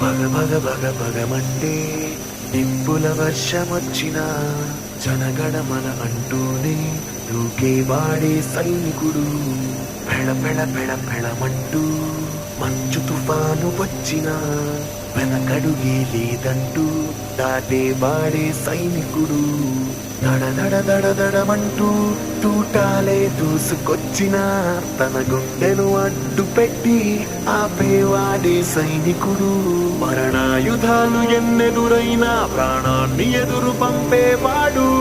పగ పగ పగ పగమంటే నిప్పుల వర్షమొచ్చిన జనగణమన అంటూనే దూకే వాడే సైనికుడు. పెళ పెళ పెళ పెళమంటూ మంచు తుఫాను వచ్చిన వెనకడుగే లేదంటూ దాటే వాడే సైనికుడు. దడ దడ దడ దడమంటూ తూటాలే దూసుకొచ్చిన తన గుండెను అడ్డు పెట్టి ఆపేవాడే సైనికుడు. మరణాయుధాలు ఎన్నెదురైనా ప్రాణాన్ని ఎదురు పంపేవాడు.